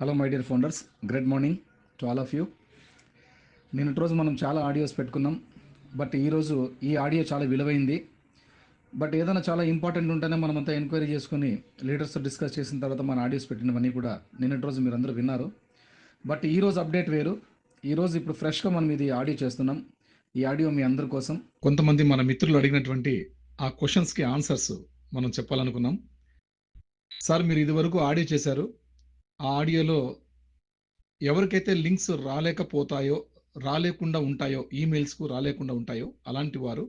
Hello my dear founders great morning to all of you నిన్నటి రోజు మనం చాలా ఆడియోస్ పెట్టుకున్నాం. బట్ ఈరోజు ఈ ఆడియో చాలా విలువైంది. బట్ ఏదైనా చాలా ఇంపార్టెంట్ ఉంటేనే మనమంతా ఎంక్వైరీ చేసుకుని లీడర్స్తో డిస్కస్ చేసిన తర్వాత మన ఆడియోస్ పెట్టినవన్నీ కూడా నిన్నటి రోజు మీరు అందరూ విన్నారు బట్ ఈరోజు అప్డేట్ వేరు. ఈరోజు ఇప్పుడు ఫ్రెష్గా మనం ఇది ఆడియో చేస్తున్నాం. ఈ ఆడియో మీ అందరి కోసం. కొంతమంది మన మిత్రులు అడిగినటువంటి ఆ క్వశ్చన్స్కి ఆన్సర్స్ మనం చెప్పాలనుకున్నాం. సార్ మీరు ఇదివరకు ఆడియో చేశారు. ఆ ఆడియోలో ఎవరికైతే లింక్స్ రాలేకపోతాయో రాలేకుండా ఉంటాయో ఈమెయిల్స్కు రాలేకుండా ఉంటాయో అలాంటి వారు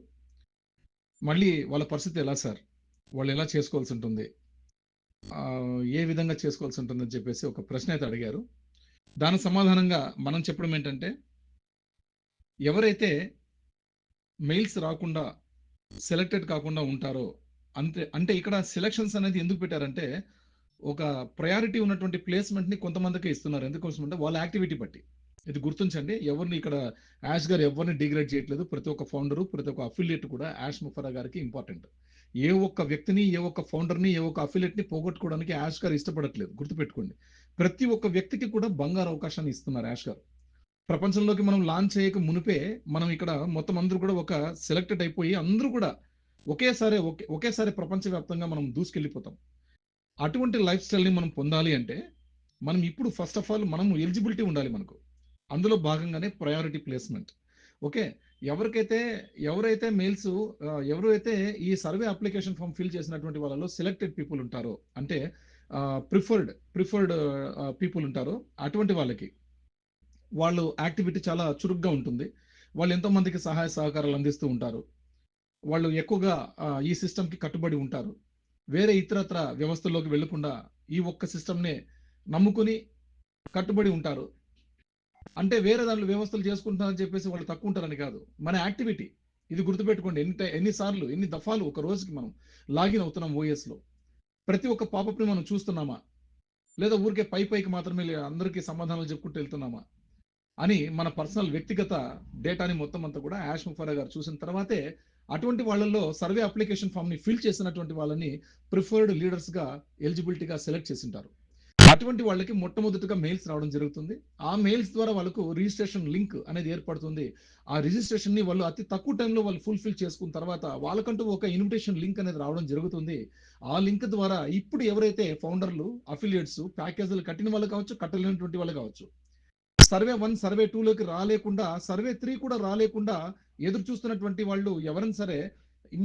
మళ్ళీ వాళ్ళ పరిస్థితి ఎలా సార్? వాళ్ళు ఎలా చేసుకోవాల్సి ఉంటుంది? ఏ విధంగా చేసుకోవాల్సి ఉంటుందని చెప్పేసి ఒక ప్రశ్న అయితే అడిగారు. దాని సమాధానంగా మనం చెప్పడం ఏంటంటే ఎవరైతే మెయిల్స్ రాకుండా సెలెక్టెడ్ కాకుండా ఉంటారో అంతే అంటే ఇక్కడ సెలక్షన్స్ అనేది ఎందుకు పెట్టారంటే ఒక ప్రయారిటీ ఉన్నటువంటి ప్లేస్మెంట్ని కొంతమందికి ఇస్తున్నారు. ఎందుకోసం అంటే వాళ్ళ యాక్టివిటీ బట్టి. ఇది గుర్తుంచండి ఎవరిని ఇక్కడ యాష్ గారు ఎవరిని డిగ్రేడ్ చేయట్లేదు. ప్రతి ఒక్క ఫౌండరు ప్రతి ఒక్క అఫిలియేట్ కూడా యాష్ ముఫరా గారికి ఇంపార్టెంట్ ఏ ఒక్క వ్యక్తిని ఏ ఒక్క ఫౌండర్ని ఏ ఒక్క అఫిలియేట్ని పోగొట్టుకోవడానికి యాష్ గారు ఇష్టపడట్లేదు. గుర్తుపెట్టుకోండి. ప్రతి ఒక్క వ్యక్తికి కూడా బంగారు అవకాశాన్ని ఇస్తున్నారు యాష్ గారు. ప్రపంచంలోకి మనం లాంచ్ చేయక మునిపే మనం ఇక్కడ మొత్తం అందరూ కూడా ఒక సెలెక్టెడ్ అయిపోయి అందరూ కూడా ఒకేసారి ఒకే ఒకేసారి ప్రపంచవ్యాప్తంగా మనం దూసుకెళ్ళిపోతాం. అటువంటి లైఫ్ స్టైల్ని మనం పొందాలి అంటే మనం ఇప్పుడు ఫస్ట్ ఆఫ్ ఆల్ మనం ఎలిజిబిలిటీ ఉండాలి మనకు. అందులో భాగంగానే ప్రయారిటీ ప్లేస్మెంట్ ఓకే? ఎవరికైతే ఎవరైతే మెయిల్స్ ఎవరైతే ఈ సర్వే అప్లికేషన్ ఫామ్ ఫిల్ చేసినటువంటి వాళ్ళలో సెలెక్టెడ్ పీపుల్ ఉంటారో అంటే ప్రిఫర్డ్ ప్రిఫర్డ్ పీపుల్ ఉంటారో అటువంటి వాళ్ళకి వాళ్ళు యాక్టివిటీ చాలా చురుగ్గా ఉంటుంది. వాళ్ళు ఎంతోమందికి సహాయ సహకారాలు అందిస్తూ ఉంటారు. వాళ్ళు ఎక్కువగా ఈ సిస్టమ్కి కట్టుబడి ఉంటారు. వేరే ఇతరత్ర వ్యవస్థల్లోకి వెళ్ళకుండా ఈ ఒక్క సిస్టమ్నే నమ్ముకుని కట్టుబడి ఉంటారు. అంటే వేరే దాంట్లో వ్యవస్థలు చేసుకుంటున్నారని చెప్పేసి వాళ్ళు తక్కువ ఉంటారని కాదు. మన యాక్టివిటీ. ఇది గుర్తుపెట్టుకోండి. ఎన్ని ఎన్నిసార్లు ఎన్ని దఫాలు ఒక రోజుకి మనం లాగిన్ అవుతున్నాం ఓఎస్లో ప్రతి ఒక్క పాపప్ని మనం చూస్తున్నామా? లేదా ఊరికే పై పైకి మాత్రమే అందరికీ సమాధానాలు చెప్పుకుంటూ వెళ్తున్నామా? అని మన పర్సనల్ వ్యక్తిగత డేటాని మొత్తం అంతా కూడా యాష్ ముఫారా గారు చూసిన తర్వాతే అటువంటి వాళ్ళల్లో సర్వే అప్లికేషన్ ఫామ్ని ఫిల్ చేసినటువంటి వాళ్ళని ప్రిఫర్డ్ లీడర్స్గా ఎలిజిబిలిటీగా సెలెక్ట్ చేసింటారు. అటువంటి వాళ్ళకి మొట్టమొదటిగా మెయిల్స్ రావడం జరుగుతుంది. ఆ మెయిల్స్ ద్వారా వాళ్ళకు రిజిస్ట్రేషన్ లింక్ అనేది ఏర్పడుతుంది. ఆ రిజిస్ట్రేషన్ని వాళ్ళు అతి తక్కువ టైంలో వాళ్ళు ఫుల్ఫిల్ చేసుకున్న తర్వాత వాళ్ళకంటూ ఒక ఇన్విటేషన్ లింక్ అనేది రావడం జరుగుతుంది. ఆ లింక్ ద్వారా ఇప్పుడు ఎవరైతే ఫౌండర్లు అఫిలియేట్స్ ప్యాకేజీలు కట్టిన వాళ్ళు కావచ్చు కట్టలేనటువంటి వాళ్ళు కావచ్చు సర్వే వన్ సర్వే లోకి రాలేకుండా సర్వే త్రీ కూడా రాలేకుండా ఎదురు చూస్తున్నటువంటి వాళ్ళు ఎవరైనా సరే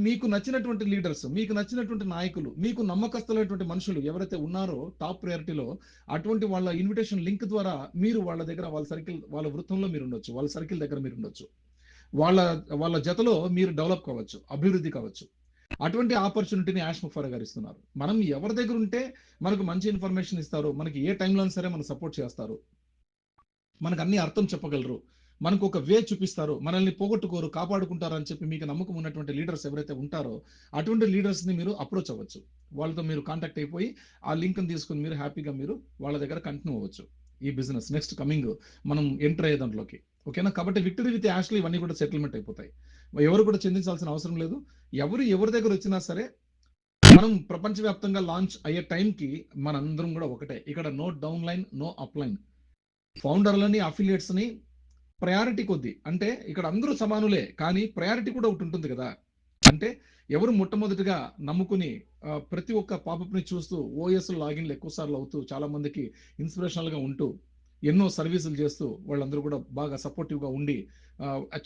మీకు నచ్చినటువంటి లీడర్స్ మీకు నచ్చినటువంటి నాయకులు మీకు నమ్మకస్తులైనటువంటి మనుషులు ఎవరైతే ఉన్నారో టాప్ ప్రయారిటీలో అటువంటి వాళ్ళ ఇన్విటేషన్ లింక్ ద్వారా మీరు వాళ్ళ దగ్గర వాళ్ళ సర్కిల్ వాళ్ళ వృత్తంలో మీరు ఉండొచ్చు వాళ్ళ సర్కిల్ దగ్గర మీరు ఉండొచ్చు. వాళ్ళ వాళ్ళ జతలో మీరు డెవలప్ కావచ్చు అభివృద్ధి కావచ్చు. అటువంటి ఆపర్చునిటీని యాష్ ముఫారా గారు ఇస్తున్నారు. మనం ఎవరి దగ్గర ఉంటే మనకు మంచి ఇన్ఫర్మేషన్ ఇస్తారు మనకి ఏ టైంలో సరే మనం సపోర్ట్ చేస్తారు. మనకు అన్ని అర్థం చెప్పగలరు. మనకు ఒక వే చూపిస్తారు. మనల్ని పోగొట్టుకోరు కాపాడుకుంటారు అని చెప్పి మీకు నమ్మకం ఉన్నటువంటి లీడర్స్ ఎవరైతే ఉంటారో అటువంటి లీడర్స్ని మీరు అప్రోచ్ అవ్వచ్చు. వాళ్ళతో మీరు కాంటాక్ట్ అయిపోయి ఆ లింక్ తీసుకుని మీరు హ్యాపీగా మీరు వాళ్ళ దగ్గర కంటిన్యూ అవ్వచ్చు. ఈ బిజినెస్ నెక్స్ట్ కమింగ్ మనం ఎంటర్ అయ్యే దాంట్లోకి. ఓకేనా? కాబట్టి విక్టరీ విత్ యాష్లీ ఇవన్నీ కూడా సెటిల్మెంట్ అయిపోతాయి. ఎవరు కూడా చెందించాల్సిన అవసరం లేదు. ఎవరు ఎవరి దగ్గర వచ్చినా సరే మనం ప్రపంచవ్యాప్తంగా లాంచ్ అయ్యే టైంకి మనందరం కూడా ఒకటే. ఇక్కడ no downline no upline. ఫౌండర్లని అఫిలియేట్స్ని ప్రయారిటీ కొద్ది అంటే ఇక్కడ అందరూ సమానులే కానీ ప్రయారిటీ కూడా ఒకటి ఉంటుంది కదా. అంటే ఎవరు మొట్టమొదటిగా నమ్ముకుని ప్రతి ఒక్క పాపప్ని చూస్తూ ఓఎస్ లాగిన్లు ఎక్కువ సార్లు అవుతూ చాలా మందికి ఇన్స్పిరేషనల్గా ఉంటూ ఎన్నో సర్వీసులు చేస్తూ వాళ్ళందరూ కూడా బాగా సపోర్టివ్గా ఉండి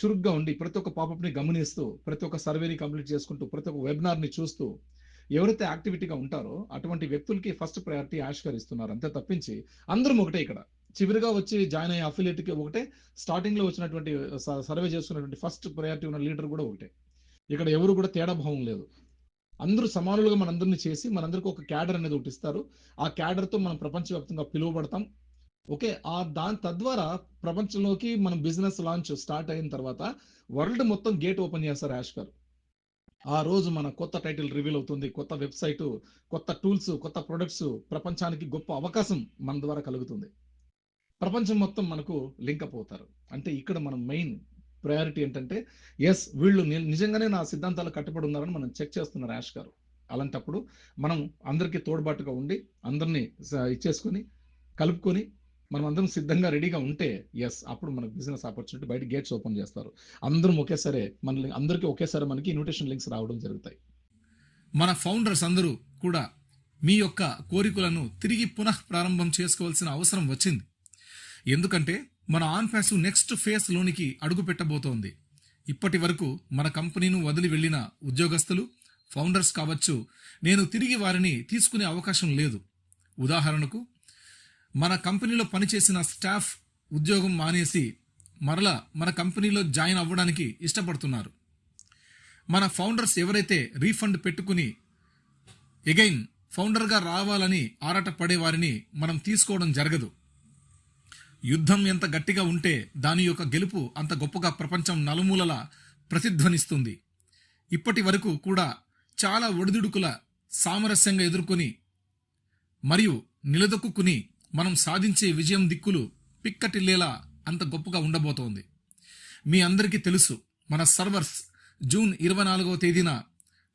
చురుగ్గా ఉండి ప్రతి ఒక్క పాపప్ని గమనిస్తూ ప్రతి ఒక్క సర్వేని కంప్లీట్ చేసుకుంటూ ప్రతి ఒక్క వెబినార్ని చూస్తూ ఎవరైతే యాక్టివిటీగా ఉంటారో అటువంటి వ్యక్తులకి ఫస్ట్ ప్రయారిటీ ఆవిష్కరిస్తున్నారు. అంతే తప్పించి అందరం ఒకటే ఇక్కడ. చివరిగా వచ్చి జాయిన్ అయ్యే అఫిలియేట్కి ఒకటే స్టార్టింగ్లో వచ్చినటువంటి స- సర్వే చేసుకున్నటువంటి ఫస్ట్ ప్రయారిటీ ఉన్న లీడర్ కూడా ఒకటే. ఇక్కడ ఎవరు కూడా తేడా భావం లేదు. అందరూ సమానులుగా మనందరినీ చేసి మనందరికి ఒక క్యాడర్ అనేది ఒకటి ఇస్తారు. ఆ క్యాడర్తో మనం ప్రపంచవ్యాప్తంగా పిలువబడతాం. ఓకే ఆ దాని తద్వారా ప్రపంచంలోకి మనం బిజినెస్ లాంచ్ స్టార్ట్ అయిన తర్వాత వరల్డ్ మొత్తం గేట్ ఓపెన్ చేస్తారు యాష్ గారు. ఆ రోజు మన కొత్త టైటిల్ రివీల్ అవుతుంది కొత్త వెబ్సైట్ కొత్త టూల్స్ కొత్త ప్రొడక్ట్స్ ప్రపంచానికి గొప్ప అవకాశం మన ద్వారా కలుగుతుంది. ప్రపంచం మొత్తం మనకు లింక్ అప్ అవుతారు. అంటే ఇక్కడ మనం మెయిన్ ప్రయారిటీ ఏంటంటే ఎస్ వీళ్ళు నిజంగానే నా సిద్ధాంతాలు కట్టుబడి ఉన్నారని మనం చెక్ చేస్తున్నారు యాష్ గారు. అలాంటప్పుడు మనం అందరికీ తోడ్బాటుగా ఉండి అందరినీ ఇచ్చేసుకొని కలుపుకొని మనం అందరం సిద్ధంగా రెడీగా ఉంటే ఎస్ అప్పుడు మనకు బిజినెస్ ఆపర్చునిటీ బయట గేట్స్ ఓపెన్ చేస్తారు. అందరం ఒకేసారి మన అందరికీ ఒకేసారి మనకి ఇన్విటేషన్ లింక్స్ రావడం జరుగుతాయి. మన ఫౌండర్స్ అందరూ కూడా మీ యొక్క కోరికలను తిరిగి పునః ప్రారంభం చేసుకోవాల్సిన అవసరం వచ్చింది. ఎందుకంటే మన ఆన్ ఫ్యాసివ్ నెక్స్ట్ ఫేస్ లోనికి అడుగు పెట్టబోతోంది. ఇప్పటి వరకు మన కంపెనీను వదిలి వెళ్ళిన ఉద్యోగస్తులు ఫౌండర్స్ కావచ్చు నేను తిరిగి వారిని తీసుకునే అవకాశం లేదు. ఉదాహరణకు మన కంపెనీలో పనిచేసిన స్టాఫ్ ఉద్యోగం మానేసి మరలా మన కంపెనీలో జాయిన్ అవ్వడానికి ఇష్టపడుతున్నారు. మన ఫౌండర్స్ ఎవరైతే రీఫండ్ పెట్టుకుని ఎగైన్ ఫౌండర్గా రావాలని ఆరాట పడే వారిని మనం తీసుకోవడం జరగదు. యుద్ధం ఎంత గట్టిగా ఉంటే దాని యొక్క గెలుపు అంత గొప్పగా ప్రపంచం నలుమూలల ప్రతిధ్వనిస్తుంది. ఇప్పటి వరకు కూడా చాలా ఒడిదుడుకుల సామరస్యంగా ఎదుర్కొని మరియు నిలదొక్కుని మనం సాధించే విజయం దిక్కులు పిక్కటిల్లేలా అంత గొప్పగా ఉండబోతోంది. మీ అందరికీ తెలుసు మన సర్వర్స్ జూన్ ఇరవై నాలుగవ తేదీన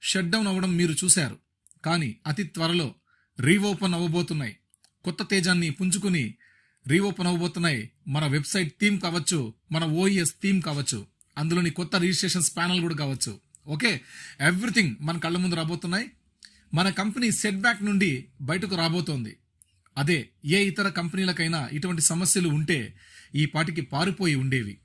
షట్డౌన్ అవ్వడం మీరు చూశారు. కానీ అతి త్వరలో రీఓపెన్ అవ్వబోతున్నాయి. కొత్త తేజాన్ని పుంజుకుని రీఓపెన్ అవబోతున్నాయి మన వెబ్సైట్ థీమ్ కావచ్చు మన ఓఈఎస్ థీమ్ కావచ్చు అందులోని కొత్త రిజిస్ట్రేషన్స్ ప్యానల్ కూడా కావచ్చు. ఓకే? ఎవ్రీథింగ్ మన కళ్ళ ముందు రాబోతున్నాయి. మన కంపెనీ సెట్ బ్యాక్ నుండి బయటకు రాబోతోంది. అదే ఏ ఇతర కంపెనీలకైనా ఇటువంటి సమస్యలు ఉంటే ఈ పాటికి పారిపోయి ఉండేవి.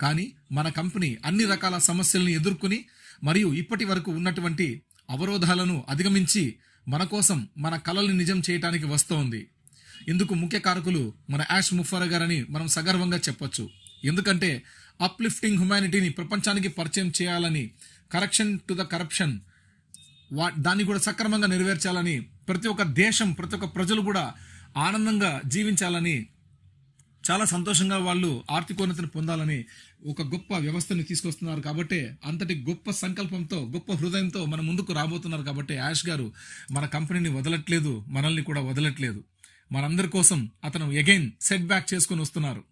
కానీ మన కంపెనీ అన్ని రకాల సమస్యలను ఎదుర్కొని మరియు ఇప్పటి వరకు ఉన్నటువంటి అవరోధాలను అధిగమించి మన కోసం మన కలల్ని నిజం చేయటానికి వస్తోంది. ఇందుకు ముఖ్య కారకులు మన యాష్ ముఫారా గారని మనం సగర్వంగా చెప్పొచ్చు. ఎందుకంటే అప్లిఫ్టింగ్ హ్యుమానిటీని ప్రపంచానికి పరిచయం చేయాలని కరెక్షన్ టు ద కరప్షన్ వా దాన్ని కూడా సక్రమంగా నెరవేర్చాలని ప్రతి ఒక్క దేశం ప్రతి ఒక్క ప్రజలు కూడా ఆనందంగా జీవించాలని చాలా సంతోషంగా వాళ్ళు ఆర్థికోన్నతిని పొందాలని ఒక గొప్ప వ్యవస్థని తీసుకొస్తున్నారు కాబట్టి అంతటి గొప్ప సంకల్పంతో గొప్ప హృదయంతో మన ముందుకు రాబోతున్నారు కాబట్టి యాష్ గారు మన కంపెనీని వదలట్లేదు మనల్ని కూడా వదలట్లేదు. మనందరి కోసం అతను అగైన్ సెట్ బ్యాక్ చేసుకుని వస్తున్నారు.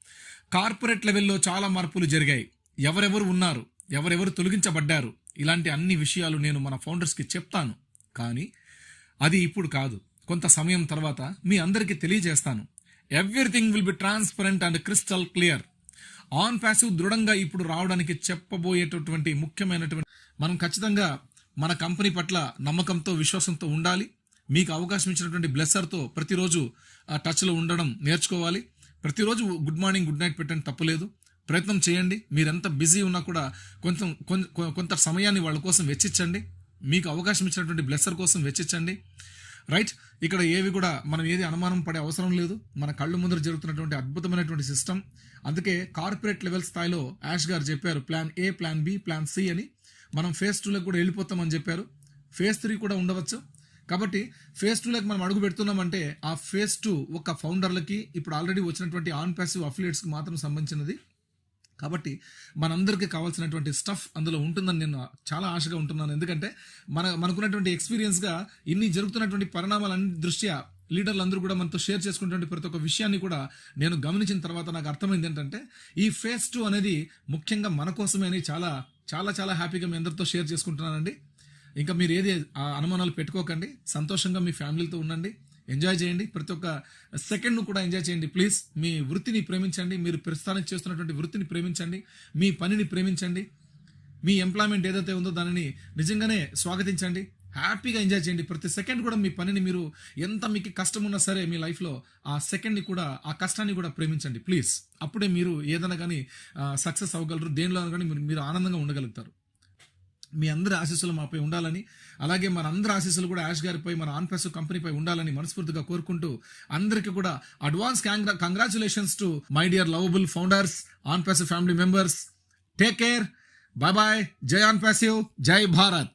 కార్పొరేట్ లెవెల్లో చాలా మార్పులు జరిగాయి. ఎవరెవరు ఉన్నారు? ఎవరెవరు తొలగించబడ్డారు? ఇలాంటి అన్ని విషయాలు నేను మన ఫౌండర్స్కి చెప్తాను. కానీ అది ఇప్పుడు కాదు. కొంత సమయం తర్వాత మీ అందరికీ తెలియజేస్తాను. Everything will be transparent and crystal clear on passive దృఢంగా ఇప్పుడు రావడానికి చెప్పబోయేటటువంటి ముఖ్యమైనటువంటి మనం ఖచ్చితంగా మన కంపెనీ పట్ల నమ్మకంతో విశ్వాసంతో ఉండాలి. మీకు అవకాశం ఇచ్చినటువంటి బ్లెస్సర్తో ప్రతిరోజు ఆ టచ్లో ఉండడం నేర్చుకోవాలి. ప్రతిరోజు గుడ్ మార్నింగ్ గుడ్ నైట్ పెట్టండి తప్పలేదు. ప్రయత్నం చేయండి. మీరెంత బిజీ ఉన్నా కూడా కొంచెం కొ- కొంత సమయాన్ని వాళ్ళ కోసం వెచ్చించండి మీకు అవకాశం ఇచ్చినటువంటి బ్లెస్సర్ కోసం వెచ్చించండి రైట్ ఇక్కడ ఏవి కూడా మనం ఏది అనుమానం పడే అవసరం లేదు. మన కళ్ళు ముందర జరుగుతున్నటువంటి అద్భుతమైనటువంటి సిస్టమ్ అందుకే కార్పొరేట్ లెవెల్ స్థాయిలో యాష్ గారు చెప్పారు plan A plan B plan C అని. మనం ఫేజ్ టూలకు కూడా వెళ్ళిపోతామని చెప్పారు. ఫేజ్ త్రీ కూడా ఉండవచ్చు. కాబట్టి ఫేజ్ టూలోకి మనం అడుగు పెడుతున్నామంటే ఆ ఫేజ్ టూ ఒక ఫౌండర్లకి ఇప్పుడు ఆల్రెడీ వచ్చినటువంటి ఆన్ ప్యాసివ్ అఫిలియేట్స్కి మాత్రం సంబంధించినది. కాబట్టి మనందరికీ కావాల్సినటువంటి స్టఫ్ అందులో ఉంటుందని నేను చాలా ఆశగా ఉంటున్నాను. ఎందుకంటే మన మనకున్నటువంటి ఎక్స్పీరియన్స్గా ఇన్ని జరుగుతున్నటువంటి పరిణామాలన్ని దృష్ట్యా లీడర్లు అందరూ కూడా మనతో షేర్ చేసుకున్నటువంటి ప్రతి ఒక్క విషయాన్ని కూడా నేను గమనించిన తర్వాత నాకు అర్థమైంది ఏంటంటే ఈ ఫేస్ టూ అనేది ముఖ్యంగా మన కోసమే అని చాలా చాలా చాలా హ్యాపీగా మీ అందరితో షేర్ చేసుకుంటున్నానండి. ఇంకా మీరు ఏది ఆ అనుమానాలు పెట్టుకోకండి. సంతోషంగా మీ ఫ్యామిలీతో ఉండండి. ఎంజాయ్ చేయండి. ప్రతి ఒక్క సెకండ్ను కూడా ఎంజాయ్ చేయండి. ప్లీజ్ మీ వృత్తిని ప్రేమించండి. మీరు ప్రస్థానం చేస్తున్నటువంటి వృత్తిని ప్రేమించండి. మీ పనిని ప్రేమించండి. మీ ఎంప్లాయ్మెంట్ ఏదైతే ఉందో దానిని నిజంగానే స్వాగతించండి. హ్యాపీగా ఎంజాయ్ చేయండి. ప్రతి సెకండ్ కూడా మీ పనిని మీరు ఎంత మీకు కష్టం ఉన్నా సరే మీ లైఫ్లో ఆ సెకండ్ని కూడా ఆ కష్టాన్ని కూడా ప్రేమించండి. ప్లీజ్ అప్పుడే మీరు ఏదైనా కానీ సక్సెస్ అవ్వగలరు. దేనిలో కానీ మీరు మీరు ఆనందంగా ఉండగలుగుతారు. మీ అందరి ఆశీస్సులు మాపై ఉండాలని అలాగే మన అందరి ఆశీస్సులు కూడా యాష్ గారిపై మన ఆన్ఫెస్ కంపెనీపై ఉండాలని మనస్ఫూర్తిగా కోరుకుంటూ అందరికీ కూడా advance congratulations to my dear lovable founders ఆన్ఫెస్ family members. Take care. Bye bye. జై ఆన్ఫెసివ్ జై భారత్.